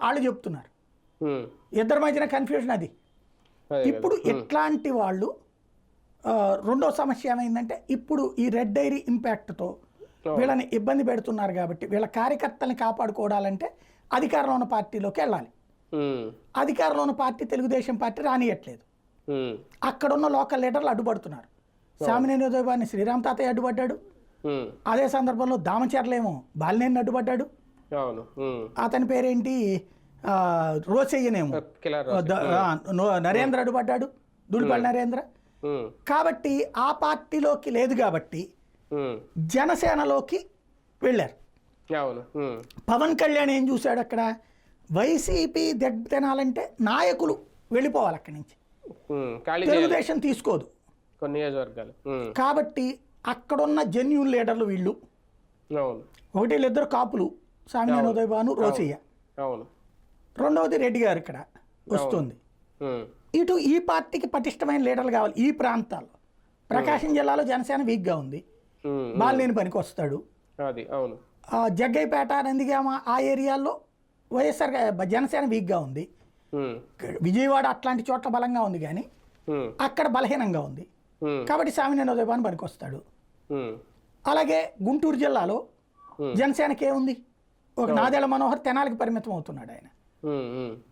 వాళ్ళు చెప్తున్నారు. ఇద్దరి మధ్యన కన్ఫ్యూజన్ అది. ఇప్పుడు ఇట్లాంటి వాళ్ళు రెండో సమస్య ఏమైందంటే ఇప్పుడు ఈ రెడ్ డైరీ ఇంపాక్ట్తో వీళ్ళని ఇబ్బంది పెడుతున్నారు కాబట్టి వీళ్ళ కార్యకర్తల్ని కాపాడుకోవాలంటే అధికారంలో ఉన్న పార్టీలోకి వెళ్ళాలి. అధికారంలో ఉన్న పార్టీ తెలుగుదేశం పార్టీ రానియట్లేదు. అక్కడున్న లోకల్ లీడర్లు అడ్డుపడుతున్నారు. సామినేని ఉదయభాన్ని శ్రీరామ్ తాతయ్య అడ్డుపడ్డాడు. అదే సందర్భంలో దామచర్లేమో బాలినేని అడ్డుపడ్డాడు. అవును. అతని పేరేంటి? రోసయ్యనేమో. నరేంద్ర అడ్డుపడ్డాడు దుడిపల్లి నరేంద్ర? కాబట్టి ఆ పార్టీలోకి లేదు కాబట్టి జనసేనలోకి వెళ్ళారు. పవన్ కళ్యాణ్ ఏం చూశాడు అక్కడ? వైసీపీ దెబ్బ తినాలంటే నాయకులు వెళ్ళిపోవాలి అక్కడి నుంచి. తెలుగుదేశం తీసుకోదు. కొన్ని నియోజకవర్గాలు. కాబట్టి అక్కడున్న జెన్యున్ లీడర్లు వీళ్ళు ఒకటి వీళ్ళిద్దరు కాపులు. సామినేని ఉదయభాను రోసయ్య అవును. రెండవది రెడ్డి గారు ఇక్కడ వస్తుంది. ఇటు ఈ పార్టీకి పటిష్టమైన లీడర్లు కావాలి ఈ ప్రాంతాల్లో ప్రకాశం జిల్లాలో జనసేన వీక్గా ఉంది. బాలినేని పనికి వస్తాడు అవును. జగ్గైపేట నందిగామ ఆ ఏరియాల్లో వైఎస్ఆర్ జనసేన వీక్గా ఉంది. విజయవాడ అట్లాంటి చోట్ల బలంగా ఉంది కానీ అక్కడ బలహీనంగా ఉంది. కాబట్టి సామినేని ఉదయభాన్ పనికి వస్తాడు అలాగే గుంటూరు జిల్లాలో. జనసేనకి ఏముంది ఒక నాదేళ్ళ మనోహర్ తెనాలికి పరిమితం అవుతున్నాడు ఆయన.